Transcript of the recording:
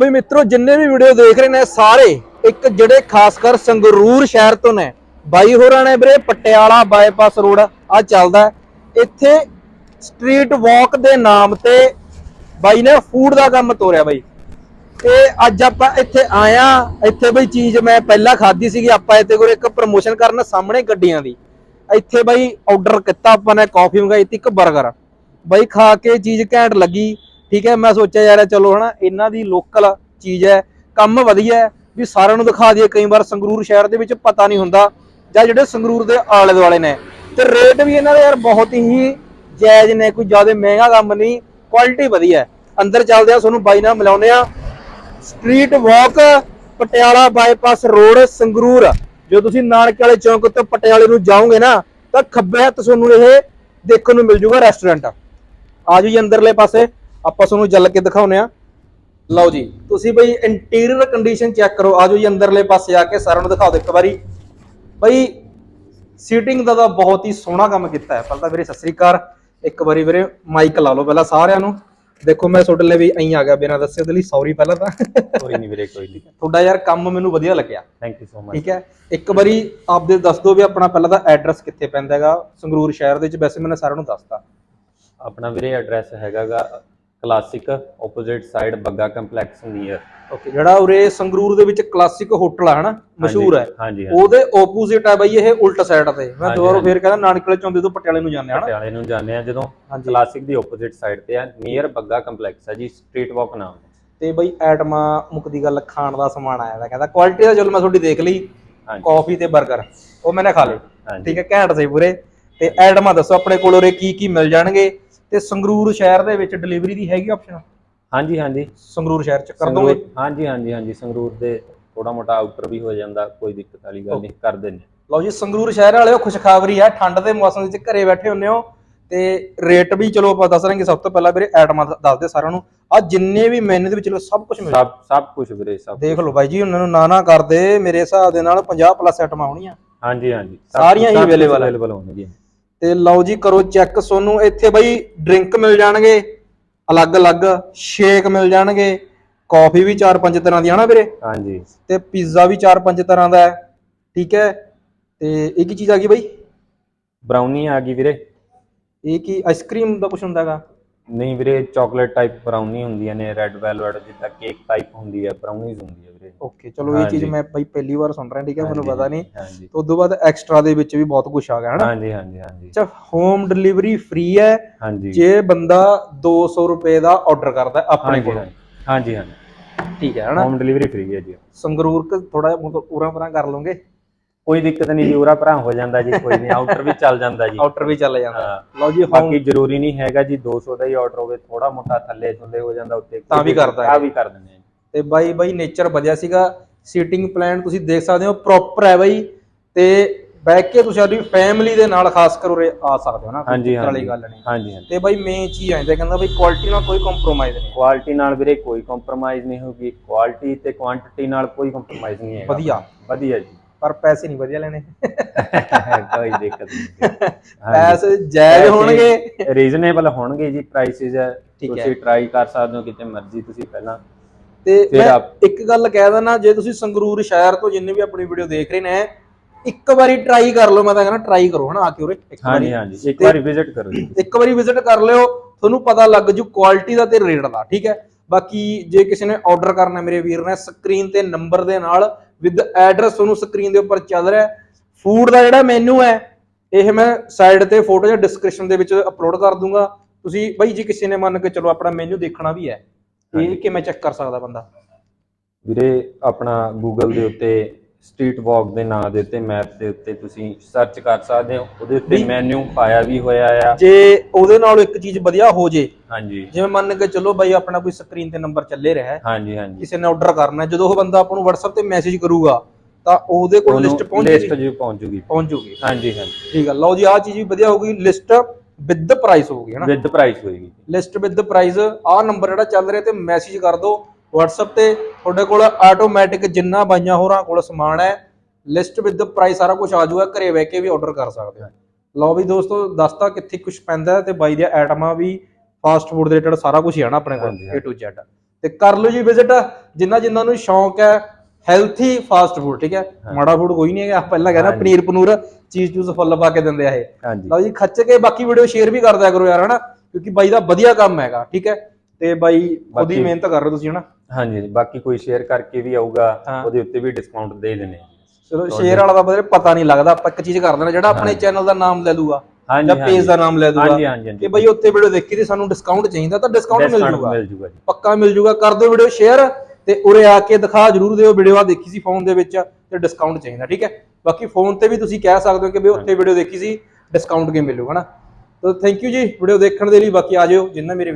ਵੀ ਮਿੱਤਰੋ, ਜਿੰਨੇ ਵੀ ਵੀਡੀਓ ਦੇਖ ਰਹੇ ਨੇ ਸਾਰੇ, ਇੱਕ ਜਿਹੜੇ ਖਾਸ ਕਰ ਸੰਗਰੂਰ ਸ਼ਹਿਰ ਤੋਂ ਨੇ, ਬਾਈ ਹੋਰਾਂ ਨੇ ਵੀਰੇ ਪਟਿਆਲਾ ਬਾਈਪਾਸ ਰੋਡ ਆ ਚੱਲਦਾ ਇੱਥੇ ਸਟਰੀਟ ਵਾਕ ਦੇ ਨਾਮ ਤੇ ਬਾਈ ਨੇ ਫੂਡ ਦਾ ਕੰਮ ਤੋਰਿਆ ਬਾਈ। ਤੇ ਅੱਜ ਆਪਾਂ ਇੱਥੇ ਆਇਆ ਇੱਥੇ ਬਈ ਚੀਜ਼ ਮੈਂ ਪਹਿਲਾਂ ਖਾਧੀ ਸੀਗੀ, ਆਪਾਂ ਇੱਥੇ ਕੋਲ ਇੱਕ ਪ੍ਰਮੋਸ਼ਨ ਕਰਨ ਸਾਹਮਣੇ ਗੱਡੀਆਂ ਦੀ। ਇੱਥੇ ਬਾਈ ਆਰਡਰ ਕੀਤਾ ਆਪਾਂ ਨੇ ਕਾਫੀ ਮੰਗਾਈ ਤੇ, ਇੱਕ 버ਗਰ ਬਾਈ ਖਾ ਕੇ ਚੀਜ਼ ਘੈਂਟ ਲੱਗੀ। ਠੀਕ ਹੈ, ਮੈਂ ਸੋਚਿਆ ਯਾਰ ਚਲੋ ਹਨਾ, ਇਹਨਾਂ ਦੀ ਲੋਕਲ ਚੀਜ਼ ਹੈ, ਕੰਮ ਵਧੀਆ ਵੀ ਸਾਰਿਆਂ ਨੂੰ ਦਿਖਾ ਦਈਏ, ਕਈ ਵਾਰ ਸੰਗਰੂਰ ਸ਼ਹਿਰ ਦੇ ਵਿੱਚ ਪਤਾ ਨਹੀਂ ਹੁੰਦਾ, ਜਾਂ ਜਿਹੜੇ ਸੰਗਰੂਰ ਦੇ ਆਲੇ ਦੁਆਲੇ ਨੇ। ਤੇ ਰੇਟ ਵੀ ਇਹਨਾਂ ਦੇ ਯਾਰ ਬਹੁਤ ਹੀ ਜਾਇਜ਼ ਨੇ, ਕੋਈ ਜ਼ਿਆਦਾ ਮਹਿੰਗਾ ਕੰਮ ਨਹੀਂ ਕੁਆਲਿਟੀ ਵਧੀਆ ਅੰਦਰ ਚੱਲਦੇ ਆ ਤੁਹਾਨੂੰ ਬਾਈ ਨਾਲ ਮਿਲਾਉਂਦੇ ਆ street walk Patiala bypass road Sangrur. ਜੋ ਤੁਸੀਂ ਨਾਨਕੇ ਵਾਲੇ ਚੌਂਕ ਤੋਂ ਪਟਿਆਲੇ ਨੂੰ ਜਾਓਗੇ ਨਾ, ਤਾਂ ਖੱਬੇ ਹੱਥ ਤੁਹਾਨੂੰ ਇਹ ਦੇਖਣ ਨੂੰ ਮਿਲ ਜੂਗਾ ਰੈਸਟੋਰੈਂਟ ਆਜੋ ਜੀ ਅੰਦਰਲੇ ਪਾਸੇ। ਆਪਾਂ ਤੁਹਾਨੂੰ ਚੱਲ ਕੇ ਦਿਖਾਉਨੇ ਆ ਲਓ ਜੀ ਤੁਸੀਂ ਬਈ ਇੰਟੀਰੀਅਰ ਕੰਡੀਸ਼ਨ ਚੈੱਕ ਕਰੋ। ਆਜੋ ਜੀ ਅੰਦਰਲੇ ਪਾਸੇ ਆ ਕੇ ਸਾਰਿਆਂ ਨੂੰ ਦਿਖਾ ਦਿਓ ਇੱਕ ਵਾਰੀ। ਬਈ ਸੀਟਿੰਗ ਦਾ ਤਾਂ ਬਹੁਤ ਹੀ ਸੋਹਣਾ ਕੰਮ ਕੀਤਾ ਹੈ। ਪਹਿਲਾਂ ਤਾਂ ਵੀਰੇ ਸਤਿ ਸ੍ਰੀ ਅਕਾਲ। ਇੱਕ ਵਾਰੀ ਵੀਰੇ ਮਾਈਕ ਲਾ ਲਓ ਪਹਿਲਾਂ ਸਾਰਿਆਂ ਨੂੰ। ਦੇਖੋ ਮੈਂ ਤੁਹਾਡੇ ਲਈ ਵੀ ਐਂ ਆ ਗਿਆ ਬਿਨਾਂ ਦੱਸੇ ਉਹਦੇ ਲਈ। ਸੌਰੀ ਪਹਿਲਾਂ ਤਾਂ। ਕੋਈ ਨਹੀਂ ਵੀਰੇ ਕੋਈ ਨਹੀਂ। ਤੁਹਾਡਾ ਯਾਰ ਕੰਮ ਮੈਨੂੰ ਵਧੀਆ ਲੱਗਿਆ। ਥੈਂਕ ਯੂ ਸੋ ਮਚ ਠੀਕ ਹੈ? ਇੱਕ ਵਾਰੀ ਆਪਦੇ ਦੱਸ ਦਿਓ ਵੀ ਆਪਣਾ ਪਹਿਲਾਂ ਤਾਂ ਐਡਰੈਸ ਕਿੱਥੇ ਪੈਂਦਾ ਹੈਗਾ। ਸੰਗਰੂਰ ਸ਼ਹਿਰ ਦੇ ਵਿੱਚ ਵੈਸੇ ਮੈंने ਸਾਰਿਆਂ ਨੂੰ ਦੱਸਤਾ। ਆਪਣਾ ਵੀਰੇ address ਹੈਗਾਗਾ classic opposite side Bagga complex near okay ਜਿਹੜਾ ਉਰੇ ਸੰਗਰੂਰ ਦੇ ਵਿੱਚ ਕਲਾਸਿਕ ਹੋਟਲ ਆ ਹਨਾ? ਮਸ਼ਹੂਰ ਹੈ। ਹਾਂਜੀ ਉਹਦੇ ਆਪੋਜ਼ਿਟ ਹੈ ਬਾਈ ਇਹ ਉਲਟ ਸਾਈਡ ਤੇ। ਮੈਂ ਦੁਬਾਰਾ। ਫੇਰ ਕਹਿੰਦਾ ਨਾਨਕਲੇ ਚੌਂਦੇ ਤੋਂ ਪਟਿਆਲੇ ਨੂੰ ਜਾਂਦੇ ਹਨਾ? ਪਟਿਆਲੇ ਨੂੰ ਜਾਂਦੇ ਆ ਜਦੋਂ। ਕਲਾਸਿਕ ਦੀ ਆਪੋਜ਼ਿਟ ਸਾਈਡ ਤੇ ਆ ਨੀਅਰ ਬੱਗਾ ਕੰਪਲੈਕਸ ਹੈ ਜੀ ਸਟਰੀਟ ਵਾਕ ਨਾਮ। ਤੇ ਬਈ ਐਟਮਾਂ ਮੁੱਕਦੀ ਗੱਲ ਖਾਣ ਦਾ ਸਮਾਨ ਆਇਆ ਦਾ ਕਹਿੰਦਾ ਕੁਆਲਿਟੀ ਦਾ ਚਲੋ ਮੈਂ ਤੁਹਾਡੀ ਦੇਖ ਲਈ ਕਾਫੀ ਤੇ 버ਗਰ ਉਹ ਮੈਨੇ ਖਾ ਲਏ। ਠੀਕ ਹੈ ਘੈਂਟ ਸੀ ਪੂਰੇ। ਤੇ ਐਟਮਾਂ ਦੱਸੋ ਆਪਣੇ ਕੋਲ ਉਰੇ ਕੀ ਕੀ ਮਿਲ ਜਾਣਗੇ? ਤੇ ਸੰਗਰੂਰ ਸ਼ਹਿਰ ਦੇ ਵਿੱਚ ਡਿਲੀਵਰੀ ਦੀ ਹੈਗੀ ਆਪਸ਼ਨ ਹਾਂਜੀ ਹਾਂਜੀ। ਸੰਗਰੂਰ ਸ਼ਹਿਰ ਚ ਕਰ ਸੰਗਰੂਰ- ਦੋਗੇ? ਹਾਂਜੀ ਹਾਂਜੀ ਹਾਂਜੀ। ਸੰਗਰੂਰ ਦੇ ਥੋੜਾ ਮੋਟਾ ਆਊਟਰ ਵੀ ਹੋ ਜਾਂਦਾ ਕੋਈ ਦਿੱਕਤ ਵਾਲੀ ਗੱਲ ਨਹੀਂ ਕਰ ਦਿੰਦੇ ਲਓ ਜੀ ਸੰਗਰੂਰ ਸ਼ਹਿਰ ਵਾਲਿਓ ਖੁਸ਼ਖਬਰੀ ਹੈ। ਠੰਡ ਦੇ ਮੌਸਮ ਵਿੱਚ ਘਰੇ ਬੈਠੇ ਹੁੰਨੇ ਹੋ ਤੇ ਰੇਟ ਵੀ ਚਲੋ ਆਪਾਂ ਦੱਸ ਰਾਂਗੇ ਸਭ ਤੋਂ ਪਹਿਲਾਂ ਵੀਰੇ ਐਟਮਾਂ ਦਾ ਦੱਸ ਸਾਰਿਆਂ ਨੂੰ। ਆ ਜਿੰਨੇ ਵੀ ਮੈਨੂ ਦੇ ਵਿੱਚ ਚਲੋ ਸਭ ਕੁਝ ਮਿਲ ਸਭ ਸਭ ਕੁਝ ਵੀਰੇ ਸਭ ਦੇਖ ਲਓ ਬਾਈ ਜੀ ਉਹਨਾਂ ਨੂੰ ਨਾ ਨਾ ਕਰਦੇ ਮੇਰੇ ਹਿਸਾਬ ਦੇ ਨਾਲ 50 ਪਲੱਸ ਆਈਟਮਾਂ ਹੋਣੀਆਂ ਹਾਂਜੀ ਹਾਂਜੀ। ਸਭ ਸਾਰੀਆਂ ਹੀ ਕੁਛ available ਆ। available ਹੋਣਗੀਆਂ। ਤੇ ਲਓ ਜੀ ਕਰੋ ਚੈੱਕ ਤੁਹਾਨੂੰ ਇੱਥੇ ਬਾਈ ਡਰਿੰਕ ਮਿਲ ਜਾਣਗੇ ਅਲੱਗ-ਅਲੱਗ ਸ਼ੇਕ ਮਿਲ ਜਾਣਗੇ ਕਾਫੀ ਵੀ 4-5 ਤਰ੍ਹਾਂ ਦੀ ਹਨਾ ਵੀਰੇ? ਹਾਂਜੀ। ਤੇ ਪੀਜ਼ਾ ਵੀ 4-5 ਤਰ੍ਹਾਂ ਦਾ ਹੈ ਠੀਕ ਹੈ? ਤੇ ਇਹ ਕੀ ਚੀਜ਼ ਆ ਗਈ ਬਾਈ? ਬ੍ਰਾਊਨੀ ਆ ਗਈ ਵੀਰੇ। ਇਹ ਕੀ ਆਈਸਕ੍ਰੀਮ ਦਾ ਕੁਝ ਹੁੰਦਾ ਹੈਗਾ? ਨਹੀਂ ਵੀਰੇ ਚਾਕਲੇਟ ਟਾਈਪ ਬ੍ਰਾਊਨੀ ਹੁੰਦੀਆਂ ਨੇ ਰੈੱਡ ਵੈਲਵਟ ਜਿੱਦਾਂ ਕੇਕ ਟਾਈਪ ਹੁੰਦੀ ਹੈ ਬ੍ਰਾਊਨੀਜ਼ ਹੁੰਦੀ ਹੈ ਵੀਰੇ। ਓਕੇ ਚਲੋ ਇਹ ਚੀਜ਼। ਮੈਂ ਬਾਈ ਪਹਿਲੀ ਵਾਰ ਸੁਣ ਰਿਹਾ ਠੀਕ ਹੈ ਮੈਨੂੰ ਪਤਾ ਨਹੀਂ। ਹਾਂਜੀ। ਤੋਂ ਬਾਅਦ ਐਕਸਟਰਾ ਦੇ ਵਿੱਚ ਵੀ ਬਹੁਤ ਕੁਝ ਆ ਗਿਆ ਹਨਾ? ਹਾਂਜੀ ਹਾਂਜੀ ਹਾਂਜੀ। ਅੱਛਾ ਹੋਮ ਡਿਲੀਵਰੀ ਫ੍ਰੀ ਹੈ। ਹਾਂਜੀ। ਜੇ ਬੰਦਾ 200 ਰੁਪਏ ਦਾ ਆਰਡਰ ਕਰਦਾ ਆਪਣੇ ਕੋਲ। ਹਾਂਜੀ। ਹਾਂਜੀ ਠੀਕ ਹੈ ਹਨਾ? ਹੋਮ ਡਿਲੀਵਰੀ ਫ੍ਰੀ ਹੈ ਜੀ। ਸੰਗਰੂਰ ਕ ਥੋੜਾ ਜਿਹਾ ਉਰਾਂ ਪਰਾਂ ਕਰ ਲਓਗੇ? ਕੋਈ ਦਿੱਕਤ ਨਹੀਂ ਜੀ ਉਰਾ ਭਰਾ ਹੋ ਜਾਂਦਾ ਜੀ ਕੋਈ ਨਹੀਂ ਆਊਟਰ ਵੀ ਚੱਲ ਜਾਂਦਾ ਜੀ। ਆਊਟਰ ਵੀ ਚੱਲ ਜਾਂਦਾ। ਹਾਂ। ਲਓ ਜੀ ਬਾਕੀ ਜ਼ਰੂਰੀ ਨਹੀਂ ਹੈਗਾ ਜੀ 200 ਦਾ ਹੀ ਆਰਡਰ ਹੋਵੇ ਥੋੜਾ ਮੋਟਾ ਥੱਲੇ ਥੱਲੇ ਹੋ ਜਾਂਦਾ ਉੱਤੇ ਤਾਂ ਵੀ ਕਰਦਾ ਹੈ। ਤਾਂ ਵੀ ਕਰ ਦਿੰਦੇ ਆ ਤੇ ਬਾਈ ਬਾਈ ਨੇਚਰ ਵਧੀਆ ਸੀਗਾ ਸੀਟਿੰਗ ਪਲਾਨ ਤੁਸੀਂ ਦੇਖ ਸਕਦੇ ਹੋ ਪ੍ਰੋਪਰ ਹੈ ਬਾਈ। ਤੇ ਬੈਠ ਕੇ ਤੁਸੀਂ ਆਪਣੀ ਫੈਮਿਲੀ ਦੇ ਨਾਲ ਖਾਸ ਕਰ ਉਰੇ ਆ ਸਕਦੇ ਹੋ ਨਾ ਕੋਈ ਹਾਂਜੀ ਦਿੱਕਤ ਵਾਲੀ ਗੱਲ ਨਹੀਂ। ਹਾਂਜੀ ਤੇ ਬਾਈ ਮੇਨ ਚੀਜ਼ ਆਂਦਾ ਕਹਿੰਦਾ ਬਾਈ ਕੁਆਲਿਟੀ ਨਾਲ ਕੋਈ ਕੰਪਰੋਮਾਈਜ਼ ਨਹੀਂ। ਕੁਆਲਿਟੀ ਨਾਲ ਵੀਰੇ ਕੋਈ ਕੰਪਰੋਮਾਈਜ਼ ਨਹੀਂ ਹੋਗੀ ਕੁਆਲਿਟੀ ਤੇ ਕੁਆਂਟੀਟੀ ਨਾਲ ਕੋਈ ਕੰਪਰੋਮਾਈਜ਼ ਨਹੀਂ ਹੈਗਾ। ਵਧੀਆ। ਵਧੀਆ ਜੀ। ਪਰ ਪੈਸੇ ਨਹੀਂ ਵਧੀਆ ਲੈਣੇ। ਕੋਈ ਦਿੱਕਤ ਨਹੀਂ। ਪੈਸੇ ਜਾਇਜ਼ ਹੋਣਗੇ। ਰੀਜ਼ਨੇਬਲ ਹੋਣਗੇ ਜੀ ਪ੍ਰਾਈਸਿਸ। ਤੁਸੀਂ ਟਰਾਈ ਕਰ ਸਕਦੇ ਹੋ ਕਿਤੇ ਮਰਜ਼ੀ ਤੁਸੀਂ ਪਹਿਲਾਂ। ਤੇ ਮੈਂ ਇੱਕ ਗੱਲ ਕਹਿ ਦਿੰਦਾ ਜੇ ਤੁਸੀਂ ਸੰਗਰੂਰ ਸ਼ਹਿਰ ਤੋਂ ਜਿੰਨੇ ਵੀ ਆਪਣੀ ਵੀਡੀਓ ਦੇਖ ਰਹੇ ਨੇ ਇੱਕ ਵਾਰੀ ਟਰਾਈ ਕਰ ਲਓ ਮੈਂ ਤਾਂ ਕਹਿੰਦਾ ਟਰਾਈ ਕਰੋ ਹਨਾ ਆ ਕੇ ਉਰੇ ਇੱਕ ਹਾਂਜੀ ਵਾਰੀ। ਹਾਂਜੀ ਇੱਕ ਤੇ- ਵਾਰੀ ਵਿਜ਼ਿਟ ਕਰੋ ਜੀ। ਇੱਕ ਵਾਰੀ ਵਿਜ਼ਿਟ ਕਰ ਲਿਓ ਤੁਹਾਨੂੰ ਪਤਾ ਲੱਗ ਜੂ ਕੁਆਲਿਟੀ ਦਾ ਤੇ ਰੇਟ ਦਾ ਠੀਕ ਹੈ? ਬਾਕੀ ਜੇ ਕਿਸੇ ਨੇ ਆਰਡਰ ਕਰਨਾ ਮੇਰੇ ਵੀਰ ਨੇ ਸਕਰੀਨ ਤੇ ਨੰਬਰ ਦੇ ਨਾਲ ਵਿਦ ਐਡਰੈਸ ਤੁਹਾਨੂੰ ਸਕਰੀਨ ਦੇ ਉੱਪਰ ਚੱਲ ਰਿਹਾ ਫੂਡ ਦਾ ਜਿਹੜਾ ਮੈਨੂ ਹੈ ਇਹ ਮੈਂ ਸਾਈਡ ਤੇ ਫੋਟੋ ਜਾਂ ਡਿਸਕ੍ਰਿਪਸ਼ਨ ਦੇ ਵਿੱਚ ਅਪਲੋਡ ਕਰ ਦੂੰਗਾ। ਤੁਸੀਂ ਬਾਈ ਜੇ ਕਿਸੇ ਨੇ ਮੰਨ ਕੇ ਚਲੋ ਆਪਣਾ ਮੈਨੂ ਦੇਖਣਾ ਵੀ ਹੈ ਇਹ। ਕਿਵੇਂ ਚੈੱਕ ਕਰ ਸਕਦਾ ਬੰਦਾ? ਵੀਰੇ ਆਪਣਾ ਗੂਗਲ ਦੇ ਉੱਤੇ ਸਟਰੀਟ ਵਾਕ ਦੇ ਨਾਂ ਦੇ ਉੱਤੇ ਮੈਪ ਦੇ ਉੱਤੇ ਤੁਸੀਂ ਸਰਚ ਕਰ ਸਕਦੇ ਹੋ। ਉਹਦੇ ਉੱਤੇ ਵੀ- ਮੈਨੂ ਪਾਇਆ ਵੀ ਹੋਇਆ ਆ। ਜੇ ਉਹਦੇ ਨਾਲ ਇੱਕ ਚੀਜ਼ ਵਧੀਆ ਹੋ ਜੇ ਹਾਂਜੀ। ਜਿਵੇਂ ਮੰਨ ਕੇ ਚਲੋ ਬਾਈ ਆਪਣਾ ਕੋਈ ਸਕਰੀਨ ਤੇ ਨੰਬਰ ਚੱਲੇ ਰਿਹਾ ਹੈ ਹਾਂਜੀ ਹਾਂਜੀ। ਕਿਸੇ ਨੇ ਆਰਡਰ ਕਰਨਾ ਹੈ, ਜਦੋਂ ਉਹ ਬੰਦਾ ਆਪਾਂ ਨੂੰ WhatsApp ਤੇ ਮੈਸੇਜ ਕਰੂਗਾ ਤਾਂ ਉਹਦੇ ਕੋਲ ਲਿਸਟ ਪਹੁੰਚ ਲਿਸਟ ਜੂਗੀ। ਜੀ ਪਹੁੰਚ ਜੂਗੀ ਪਹੁੰਚ ਜੂਗੀ ਹਾਂਜੀ ਹਾਂਜੀ। ਠੀਕ ਆ। ਲਓ ਜੀ ਆਹ ਚੀਜ਼ ਵੀ ਵਧੀਆ ਹੋਊਗੀ ਲਿਸਟ ਵਿਦ ਪ੍ਰਾਈਸ ਹੋਊਗੀ ਹਨਾ ਵਿਦ ਪ੍ਰਾਈਸ ਹੋਏਗੀ। ਲਿਸਟ ਵਿਦ ਪ੍ਰਾਈਸ ਆਹ ਨੰਬਰ ਜਿਹੜਾ ਚੱਲ ਰਿਹਾ ਤੇ ਮੈਸੇਜ ਕਰ ਦਿਓ। WhatsApp ਤੇ ਤੁਹਾਡੇ ਕੋਲ ਆਟੋਮੈਟਿਕ ਜਿੰਨਾ ਬਾਈਆਂ ਹੋਰਾਂ ਕੋਲ ਸਮਾਨ ਹੈ ਲਿਸਟ ਵਿਦ ਪ੍ਰਾਈਸ ਸਾਰਾ ਕੁਝ ਆ ਜਾਊਗਾ ਘਰੇ ਬਹਿ ਕੇ ਵੀ ਆਰਡਰ ਕਰ ਸਕਦੇ ਹੋ। ਲਓ ਵੀ ਦੋਸਤੋ ਦੱਸਤਾ ਕਿੱਥੇ ਕੁਝ ਪੈਂਦਾ ਤੇ ਬਾਈ ਦੀਆਂ ਆਈਟਮਾਂ ਵੀ ਫਾਸਟ ਫੂਡ ਦੇ ਰਿਲੇਟਡ ਸਾਰਾ ਕੁਝ ਹੀ ਆਣਾ ਆਪਣੇ ਕੋਲ A to Z ਤੇ ਕਰ ਲਓ ਜੀ ਵਿਜ਼ਿਟ ਜਿੰਨਾ ਜਿੰਨਾ ਨੂੰ ਸ਼ੌਂਕ ਹੈ ਹੈਲਥੀ ਫਾਸਟ ਫੂਡ ਠੀਕ ਹੈ? ਮਾੜਾ ਫੂਡ ਕੋਈ ਨਹੀਂ ਹੈਗਾ ਪਹਿਲਾਂ ਕਹਿੰਦਾ ਪਨੀਰ ਪਨੂਰ ਚੀਜ਼ ਚੂਜ਼ ਫੁੱਲ ਪਾ ਕੇ ਦਿੰਦੇ ਆ ਇਹ। ਲਓ ਜੀ ਖੱਚ ਕੇ ਬਾਕੀ ਵੀਡੀਓ ਸ਼ੇਅਰ ਵੀ ਕਰ ਦਿਆ ਕਰੋ ਯਾਰ ਹਨਾ? ਕਿਉਂਕਿ ਬਾਈ ਦਾ ਵਧੀਆ ਕੰਮ ਹੈਗਾ ਠੀਕ ਹੈ? ਤੇ ਬਾਈ ਉਹਦੀ ਮਿਹਨਤ ਕਰ ਰਹੇ ਹੋ ਤੁਸੀਂ ਹਨਾ? ਹਾਂਜੀ ਬਾਕੀ ਕੋਈ ਸ਼ੇਅਰ ਕਰਕੇ ਵੀ ਆਊਗਾ। ਉਹਦੇ ਉੱਤੇ ਵੀ ਡਿਸਕਾਊਂਟ ਦੇ ਦੇਣੇ ਚਲੋ ਸ਼ੇਅਰ ਵਾਲਾ ਤਾਂ ਬਦਲੇ ਪਤਾ ਨਹੀਂ ਲੱਗਦਾ ਆਪਾਂ ਇੱਕ ਚੀਜ਼ ਕਰ ਦੇਣਾ ਜਿਹੜਾ ਆਪਣੇ ਚੈਨਲ ਦਾ ਨਾਮ ਲੈ ਲੂਗਾ ਜਾਂ ਪੇਜ ਦਾ ਨਾਮ ਲੈ ਦੂਗਾ ਕਿ ਬਈ ਉੱਥੇ ਵੀਡੀਓ ਦੇਖੀ ਤੇ ਸਾਨੂੰ ਡਿਸਕਾਊਂਟ ਚਾਹੀਦਾ ਤਾਂ ਡਿਸਕਾਊਂਟ ਮਿਲ ਜੂਗਾ। ਪੱਕਾ ਮਿਲ ਜੂਗਾ ਕਰ ਦਿਓ ਵੀਡੀਓ ਸ਼ੇਅਰ ਤੇ ਉਰੇ ਆ ਕੇ ਦਿਖਾ ਜਰੂਰ ਦਿਓ ਵੀਡੀਓ ਆ ਦੇਖੀ ਸੀ ਫੋਨ ਦੇ ਵਿੱਚ ਤੇ ਡਿਸਕਾਊਂਟ ਚਾਹੀਦਾ ਠੀਕ ਹੈ? ਬਾਕੀ ਫੋਨ ਤੇ ਵੀ ਤੁਸੀਂ ਕਹਿ ਸਕਦੇ ਹੋ ਕਿ ਵੀ ਉੱਥੇ ਵੀਡੀਓ ਦੇਖੀ ਸੀ ਡਿਸਕਾਊਂਟ ਕਿਵੇਂ ਮਿਲੂਗਾ ਨਾ ਤਾਂ ਥੈਂਕ ਯੂ ਜੀ ਵੀਡੀਓ ਦੇਖਣ ਦੇ ਲਈ ਬਾਕੀ ਆ ਜਿਓ ਜਿੰਨਾ ਮੇਰੇ